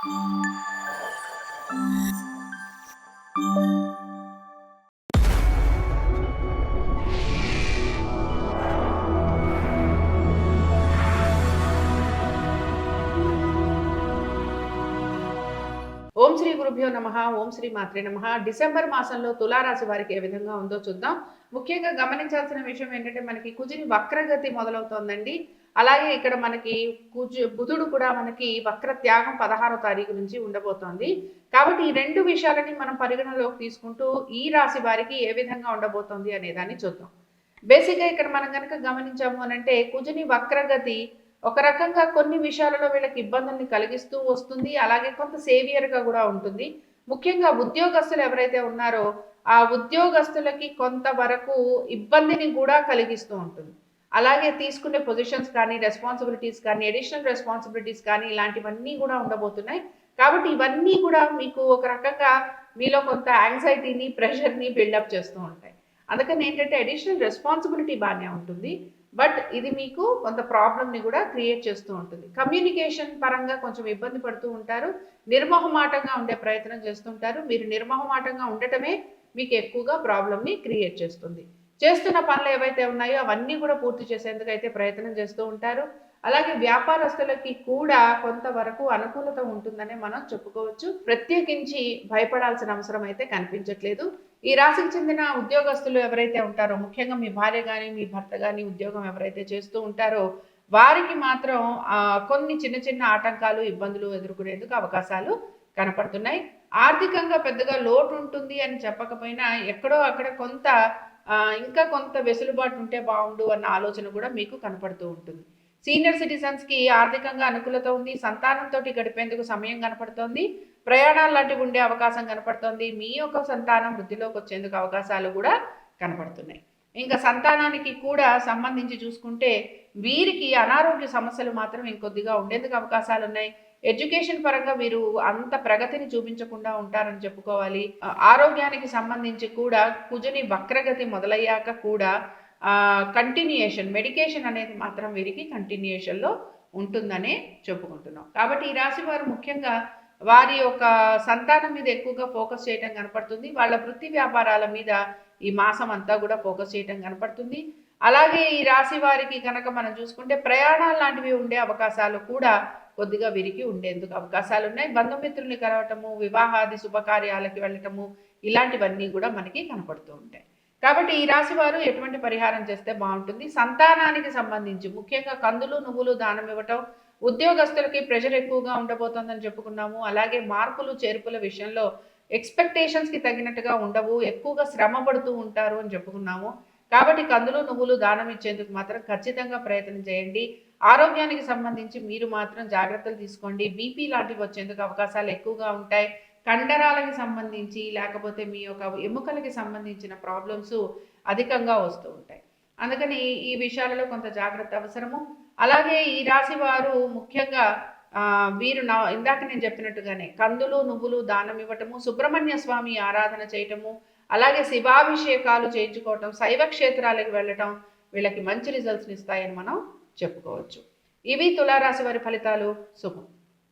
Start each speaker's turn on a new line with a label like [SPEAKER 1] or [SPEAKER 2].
[SPEAKER 1] ఓం శ్రీ గురుభ్యో నమ ఓం శ్రీ మాత్రే నమ. డిసెంబర్ మాసంలో తులారాశి వారికి ఏ విధంగా ఉందో చూద్దాం. ముఖ్యంగా గమనించాల్సిన విషయం ఏంటంటే మనకి కుజిని వక్రగతి మొదలవుతోందండి. అలాగే ఇక్కడ మనకి కుజు బుధుడు కూడా మనకి వక్ర త్యాగం పదహారో తారీఖు నుంచి ఉండబోతోంది. కాబట్టి ఈ రెండు విషయాలని మనం పరిగణలోకి తీసుకుంటూ ఈ రాశి వారికి ఏ విధంగా ఉండబోతోంది అనేదాన్ని చూద్దాం. బేసిక్గా ఇక్కడ మనం కనుక గమనించాము అని అంటే కుజుని వక్రగతి ఒక రకంగా కొన్ని విషయాలలో వీళ్ళకి ఇబ్బందుల్ని కలిగిస్తూ వస్తుంది. అలాగే కొంత సేవియర్గా కూడా ఉంటుంది. ముఖ్యంగా ఉద్యోగస్తులు ఎవరైతే ఉన్నారో ఆ ఉద్యోగస్తులకి కొంతవరకు ఇబ్బందిని కూడా కలిగిస్తూ ఉంటుంది. అలాగే తీసుకునే పొజిషన్స్ కానీ రెస్పాన్సిబిలిటీస్ కానీ అడిషనల్ రెస్పాన్సిబిలిటీస్ కానీ ఇలాంటివన్నీ కూడా ఉండబోతున్నాయి. కాబట్టి ఇవన్నీ కూడా మీకు ఒక రకంగా మీలో కొంత యాంగ్జైటీని ప్రెషర్ని బిల్డప్ చేస్తూ ఉంటాయి. అందుకని ఏంటంటే అడిషనల్ రెస్పాన్సిబిలిటీ బాగానే ఉంటుంది. బట్ ఇది మీకు కొంత ప్రాబ్లమ్ని కూడా క్రియేట్ చేస్తూ ఉంటుంది. కమ్యూనికేషన్ పరంగా కొంచెం ఇబ్బంది పడుతూ ఉంటారు. నిర్మోహమాటంగా ఉండే ప్రయత్నం చేస్తుంటారు మీరు నిర్మోహమాటంగా ఉండటమే మీకు ఎక్కువగా ప్రాబ్లమ్ని క్రియేట్ చేస్తుంది. చేస్తున్న పనులు ఏవైతే ఉన్నాయో అవన్నీ కూడా పూర్తి చేసేందుకు అయితే ప్రయత్నం చేస్తూ ఉంటారు. అలాగే వ్యాపారస్తులకి కూడా కొంతవరకు అనుకూలత ఉంటుందనే మనం చెప్పుకోవచ్చు. ప్రత్యేకించి భయపడాల్సిన అవసరం అయితే కనిపించట్లేదు. ఈ రాశికి చెందిన ఉద్యోగస్తులు ఎవరైతే ఉంటారో ముఖ్యంగా మీ భార్య కానీ మీ భర్త కానీ ఉద్యోగం ఎవరైతే చేస్తూ ఉంటారో వారికి మాత్రం కొన్ని చిన్న చిన్న ఆటంకాలు ఇబ్బందులు ఎదుర్కొనేందుకు అవకాశాలు కనపడుతున్నాయి. ఆర్థికంగా పెద్దగా లోటు ఉంటుంది అని చెప్పకపోయినా ఎక్కడో అక్కడ కొంత ఇంకా కొంత వెసులుబాటు ఉంటే బాగుండు అన్న ఆలోచన కూడా మీకు కనపడుతూ ఉంటుంది. సీనియర్ సిటిజన్స్కి ఆర్థికంగా అనుకూలత ఉంది సంతానంతో గడిపేందుకు సమయం కనపడుతోంది ప్రయాణాలు లాంటివి ఉండే అవకాశం కనపడుతోంది మీ యొక్క సంతానం వృద్ధిలోకి వచ్చేందుకు అవకాశాలు కూడా కనపడుతున్నాయి. ఇంకా సంతానానికి కూడా సంబంధించి చూసుకుంటే వీరికి అనారోగ్య సమస్యలు మాత్రం ఇంకొద్దిగా ఉండేందుకు అవకాశాలు ఉన్నాయి. ఎడ్యుకేషన్ పరంగా వీరు అంత ప్రగతిని చూపించకుండా ఉంటారని చెప్పుకోవాలి. ఆరోగ్యానికి సంబంధించి కూడా కుజుని వక్రగతి మొదలయ్యాక కూడా కంటిన్యూయేషన్ మెడికేషన్ అనేది మాత్రం వీరికి కంటిన్యూయేషన్లో ఉంటుందనే చెప్పుకుంటున్నాం. కాబట్టి ఈ రాశి వారు ముఖ్యంగా వారి యొక్క సంతానం మీద ఎక్కువగా ఫోకస్ చేయడం కనపడుతుంది. వాళ్ళ వృత్తి వ్యాపారాల మీద ఈ మాసం అంతా కూడా ఫోకస్ చేయడం కనపడుతుంది. అలాగే ఈ రాశి వారికి కనుక మనం చూసుకుంటే ప్రయాణాలు లాంటివి ఉండే అవకాశాలు కూడా కొద్దిగా విరిగి ఉండేందుకు అవకాశాలు ఉన్నాయి. బంధుమిత్రుల్ని కలవటము వివాహాది శుభకార్యాలకి వెళ్ళటము ఇలాంటివన్నీ కూడా మనకి కనపడుతూ ఉంటాయి. కాబట్టి ఈ రాశి వారు ఎటువంటి పరిహారం చేస్తే బాగుంటుంది? సంతానానికి సంబంధించి ముఖ్యంగా కందులు నువ్వులు దానం ఇవ్వటం ఉద్యోగస్తులకి ప్రెషర్ ఎక్కువగా ఉండబోతోందని చెప్పుకున్నాము. అలాగే మార్పులు చేర్పుల విషయంలో ఎక్స్పెక్టేషన్స్కి తగినట్టుగా ఉండవు ఎక్కువగా శ్రమ పడుతూ ఉంటారు అని చెప్పుకున్నాము. కాబట్టి కందులు నువ్వులు దానం ఇచ్చేందుకు మాత్రం ఖచ్చితంగా ప్రయత్నం చేయండి. ఆరోగ్యానికి సంబంధించి మీరు మాత్రం జాగ్రత్తలు తీసుకోండి. బీపీ లాంటివి వచ్చేందుకు అవకాశాలు ఎక్కువగా ఉంటాయి. కండరాలకి సంబంధించి లేకపోతే మీ యొక్క ఎముకలకి సంబంధించిన ప్రాబ్లమ్స్ అధికంగా వస్తూ ఉంటాయి. అందుకని ఈ విషయాలలో కొంత జాగ్రత్త అవసరము. అలాగే ఈ రాశి వారు ముఖ్యంగా వీరు నా ఇందాక నేను చెప్పినట్టుగానే కందులు నువ్వులు దానం ఇవ్వటము సుబ్రహ్మణ్య స్వామి ఆరాధన చేయటము అలాగే శివాభిషేకాలు చేయించుకోవటం శైవ క్షేత్రాలకు వెళ్ళటం వీళ్ళకి మంచి రిజల్ట్స్ని ఇస్తాయని మనం చెప్పుకోవచ్చు. ఇవి తులారాశి వారి ఫలితాలు. శుభం.